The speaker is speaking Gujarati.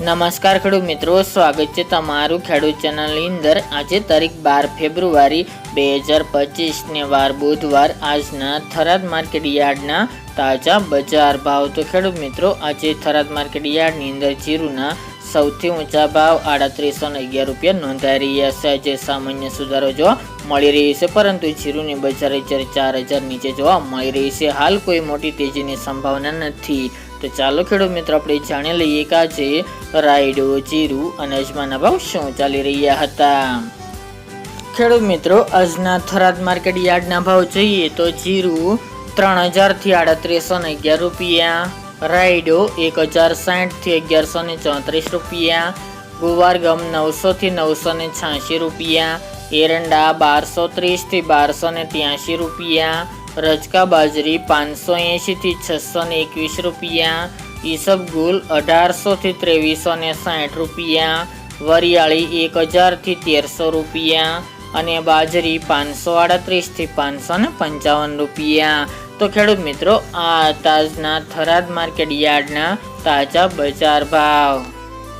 નમસ્કાર ખેડૂત મિત્રો, સ્વાગત છે તમારું ખેડૂત ચેનલની અંદર. આજે તારીખ બાર ફેબ્રુઆરી બે હજાર પચીસને વાર બુધવાર, આજના થરાદ માર્કેટ યાર્ડના તાજા બજાર ભાવ. તો ખેડૂત મિત્રો, આજે થરાદ માર્કેટ યાર્ડની અંદર જીરુના સૌથી ઊંચા ભાવ આડત્રીસો ને અગિયાર રૂપિયા નોંધાઈ રહ્યા છે. આજે સામાન્ય સુધારો જોવા મળી રહી છે, પરંતુ જીરુની બજાર ચાર હજાર નીચે જોવા મળી રહી છે. હાલ કોઈ મોટી તેજીની સંભાવના નથી. તો ચાલો ખેડૂત મિત્રો, આપણે જાણી લઈએ કે આજે રાયડો, જીરું અને અજમાના ભાવ શું ચાલી રહ્યા હતા? ખેડૂત મિત્રો આજના થરાદ માર્કેટ યાર્ડના ભાવ જોઈએ તો જીરું ત્રણ હજારથી આડત્રીસો ને અગિયાર રૂપિયા, રાયડો એક હજાર સાઠથી અગિયારસો ને ચોત્રીસ રૂપિયા, ગુવાર ગમ નવસોથી નવસો ને છ્યાસી રૂપિયા એરંડા બારસો ત્રીસથી બારસો ને ત્યાંશી રૂપિયા, રજકા બાજરી પાંચસો એંશીથી છસો ને એકવીસ રૂપિયા ઈસબગુલ અઢારસોથી ત્રેવીસો ને સાઠ રૂપિયા, વરિયાળી એક હજારથી તેરસો રૂપિયા અને બાજરી પાંચસો આડત્રીસથી પાંચસો ને પંચાવન રૂપિયા. તો ખેડૂત મિત્રો, આ તાજના થરાદ માર્કેટ યાર્ડના તાજા બજાર ભાવ.